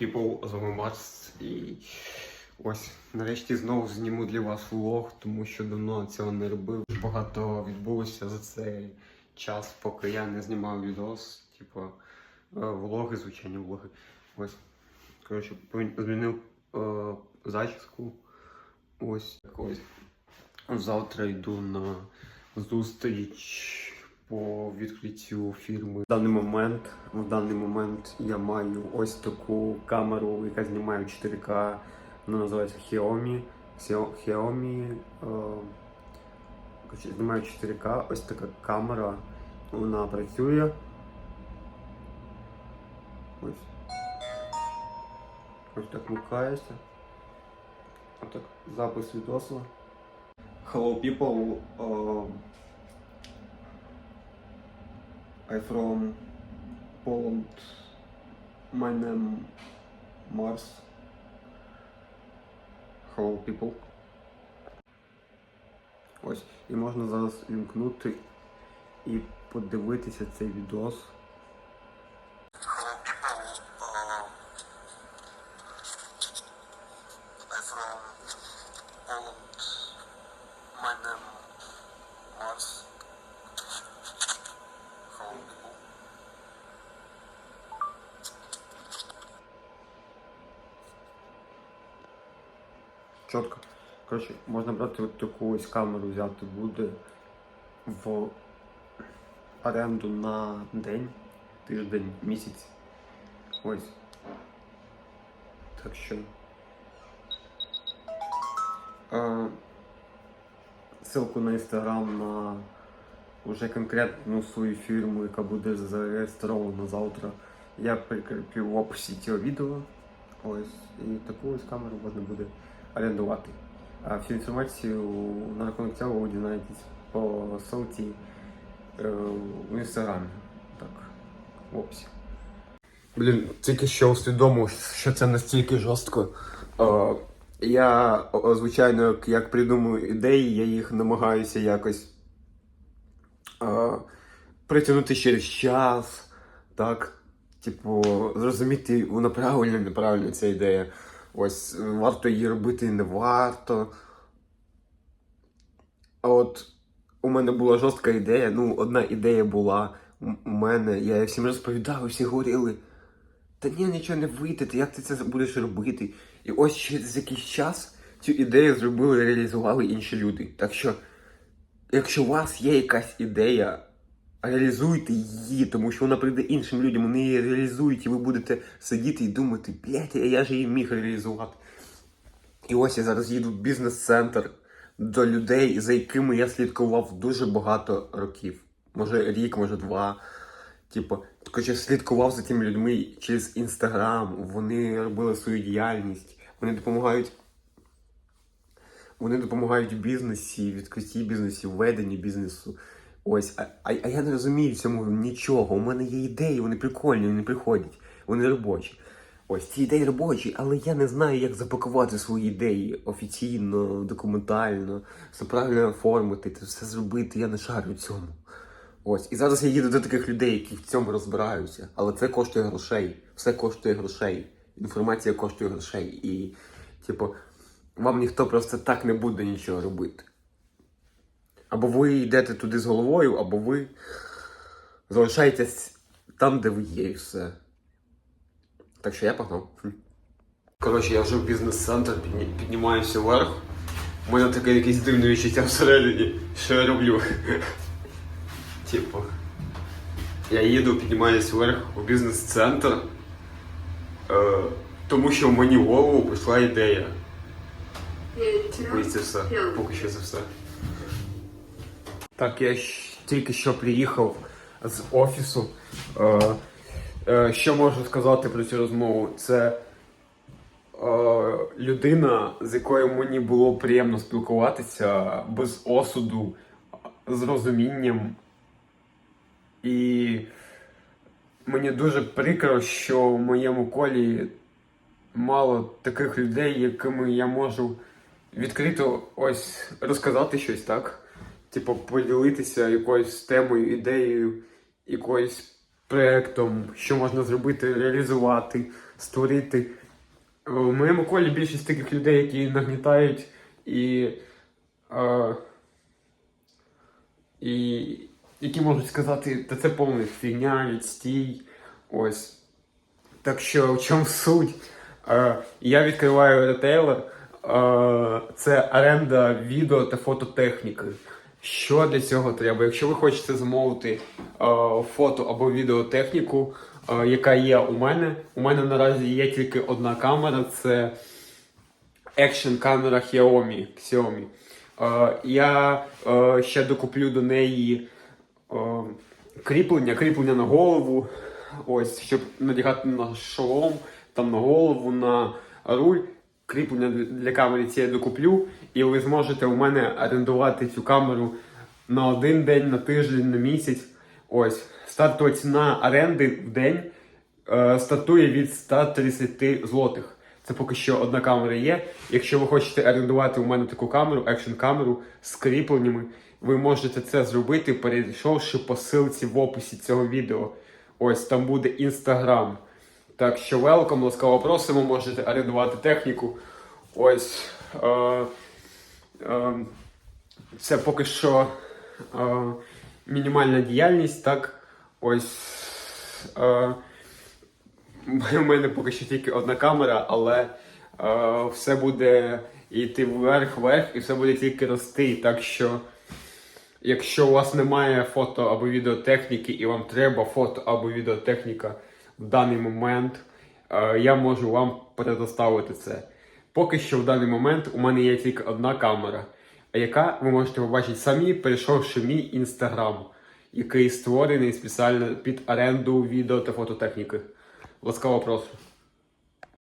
people, з вами Марс. І ось нарешті знову зніму для вас влог, тому що давно цього не робив. Багато відбулося за цей час, поки я не знімав відос. Типу, е, влоги, звичайні влоги. Ось. Коротше, змінив е, зачіску. Ось ось. Завтра йду на зустріч по відкриттю фірми. В даний момент, в даний момент я маю ось таку камеру, яка знімає 4К. Вона називається Xiaomi. Xiaomi. Е, знімаю 4К. Ось така камера. Вона працює. Ось. Ось так вмикається. Отак. Запис відосу. Hello people. Uh, I from Poland. My name Mars. Hello people. Можна зараз вімкнути і подивитися цей відос. Hello people. Uh, Poland. My name Mars. Чітко. Коротше, можна брати от таку ось камеру взяти буде в оренду на день, тиждень, місяць. Ось. Так що. Ссылку на інстаграм на уже конкретну свою фірму, яка буде зареєстрована завтра. Я прикріплю в описі цього відео. Ось. І таку ось камеру можна буде орендувати. А всю інформацію на рахунок цього ви дізнаєтесь по ссылці е, в інстаграмі. Так, в описі. Блін, тільки що усвідомив, що це настільки жорстко. Е, я, звичайно, як, придумую ідеї, я їх намагаюся якось притягнути через час, так. Типу, зрозуміти, вона правильна, неправильна ця ідея. Ось е, варто її робити, не варто. А от у мене була жорстка ідея. Ну, одна ідея була у у мене. Я всім розповідав, і всі говорили. Та ні, нічого не вийде, ти як ти це будеш робити? І ось через якийсь час цю ідею зробили, реалізували інші люди. Так що, якщо у вас є якась ідея, реалізуйте її, тому що вона прийде іншим людям, вони її реалізують, і ви будете сидіти і думати, блядь, я ж її міг реалізувати. І ось я зараз їду в бізнес-центр до людей, за якими я слідкував дуже багато років. Може рік, може два. Типу, коротше, слідкував за тими людьми через інстаграм, вони робили свою діяльність, вони допомагають. Вони допомагають в бізнесі, відкритті бізнесу, веденні бізнесу. Ось, а, а, а я не розумію в цьому нічого. У мене є ідеї, вони прикольні, вони приходять, вони робочі. Ось ці ідеї робочі, але я не знаю, як запакувати свої ідеї офіційно, документально, все правильно оформити, це все зробити. Я не шарю цьому. Ось, і зараз я їду до таких людей, які в цьому розбираються. Але це коштує грошей. Все коштує грошей. Інформація коштує грошей. І, типу, вам ніхто просто так не буде нічого робити. Або ви йдете туди з головою, або ви залишаєтесь там, де ви є, і все. Так що я погнав. Коротше, я вже в бізнес-центр піднімаюся вверх. У мене таке якесь дивне відчуття всередині, що я роблю. Типу. Я їду, піднімаюся вверх у бізнес-центр. Е, тому що в мені в голову прийшла ідея. І це все. Поки що це все. Так, я тільки що приїхав з офісу. Е, е, що можу сказати про цю розмову? Це е, людина, з якою мені було приємно спілкуватися без осуду, з розумінням. І мені дуже прикро, що в моєму колі мало таких людей, якими я можу відкрито ось розказати щось, так? Типу, поділитися якоюсь темою, ідеєю, якоюсь проєктом, що можна зробити, реалізувати, створити. В моєму колі більшість таких людей, які нагнітають і, е, і які можуть сказати, та це повна фігня, відстій. Ось. Так що в чому суть? Е, я відкриваю ретейлер. Е, це оренда відео та фототехніки. Що для цього треба? Якщо ви хочете замовити е, фото або відеотехніку, е, яка є у мене, у мене наразі є тільки одна камера, це екшн камера Xiaomi. Xiaomi. Я ще докуплю до неї кріплення, кріплення на голову, ось, щоб надягати на шолом, там на голову, на руль. Кріплення для- камери ці я докуплю, і ви зможете у мене орендувати цю камеру на один день, на тиждень, на місяць. Ось стартова ціна оренди в день е, стартує від 130 злотих. Це поки що одна камера є. Якщо ви хочете орендувати у мене таку камеру, екшн камеру з кріпленнями, ви можете це зробити, перейшовши по ссылці в описі цього відео. Ось там буде інстаграм. Так що велком, ласкаво просимо, можете орендувати техніку. Ось. Е, е, це поки що е, мінімальна діяльність, так. Ось. Е, у мене поки що тільки одна камера, але е, все буде йти вверх-вверх і все буде тільки рости. Так що, якщо у вас немає фото або відеотехніки, і вам треба фото або відеотехніка в даний момент, е, я можу вам предоставити це. Поки що в даний момент у мене є тільки одна камера, яка ви можете побачити самі, перейшовши мій інстаграм, який створений спеціально під оренду відео та фототехніки. Ласкаво прошу.